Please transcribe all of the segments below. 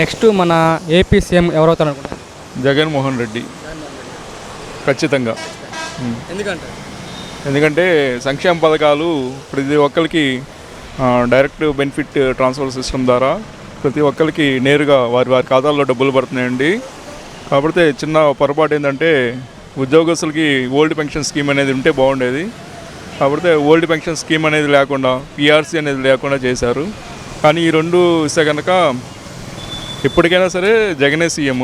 Next మన AP CM ఎవరవుతారు అనుకుంటారు జగన్మోహన్ రెడ్డి. ఖచ్చితంగా. ఎందుకంటే? ఎందుకంటే సంక్షేమ పథకాలు ప్రతి ఒక్కరికి డైరెక్ట్ బెనిఫిట్ ట్రాన్స్ఫర్ సిస్టమ్ ద్వారా ప్రతి ఒక్కరికి నేరుగా వారి వారి ఖాతాల్లో డబ్బులు పడుతున్నాయండి. కాకపోతే చిన్న పొరపాటు ఏంటంటే ఉద్యోగస్తులకి ఓల్డ్ పెన్షన్ స్కీమ్ అనేది ఉంటే బాగుండేది. కాకపోతే ఓల్డ్ పెన్షన్ స్కీమ్ అనేది లేకుండా పిఆర్సీ అనేది లేకుండా చేశారు. కానీ ఈ రెండు ఇస్తే కనుక ఎప్పటికైనా సరే జగనే సీఎం.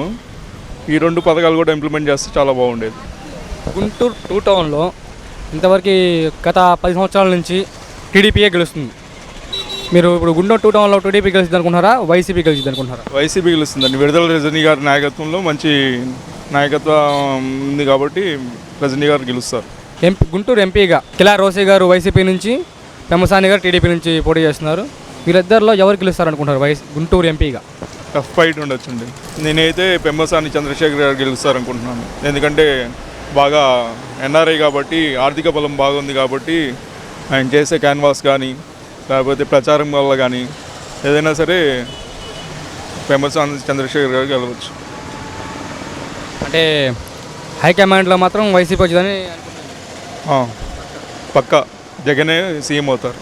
ఈ రెండు పథకాలు కూడా ఇంప్లిమెంట్ చేస్తే చాలా బాగుండేది. గుంటూరు టూ టౌన్లో ఇంతవరకు గత పది సంవత్సరాల నుంచి టీడీపీయే గెలుస్తుంది. మీరు ఇప్పుడు గుంటూరు టూ టౌన్లో టీడీపీ గెలిచింది అనుకుంటున్నారా వైసీపీ గెలిచింది అనుకుంటున్నారా వైసీపీ గెలుస్తుందండి. విడుదల రజనీ గారి నాయకత్వంలో మంచి నాయకత్వం ఉంది కాబట్టి రజనీ గారు గెలుస్తారు. ఎంపీ గుంటూరు ఎంపీగా కిలా రోసే గారు వైసీపీ నుంచి పెమ్మసాని గారు టీడీపీ నుంచి పోటీ చేస్తున్నారు. వీరిద్దరిలో ఎవరు గెలుస్తారు అనుకుంటారు వైస్ గుంటూరు ఎంపీగా? టఫ్ ఫైట్ ఉండొచ్చండి. నేనైతే పెమ్మసాని చంద్రశేఖర్ గారు గెలుస్తారు అనుకుంటున్నాను ఎందుకంటే బాగా ఎన్ఆర్ఐ కాబట్టి ఆర్థిక బలం బాగుంది కాబట్టి ఆయన చేసే క్యాన్వాస్ కానీ లేకపోతే ప్రచారం వల్ల కానీ ఏదైనా సరే పెమ్మసాని చంద్రశేఖర్ గారు గెలవచ్చు. అంటే హైకమాండ్లో మాత్రం వైసీపీ వచ్చిందని పక్కా జగనే సీఎం అవుతారు.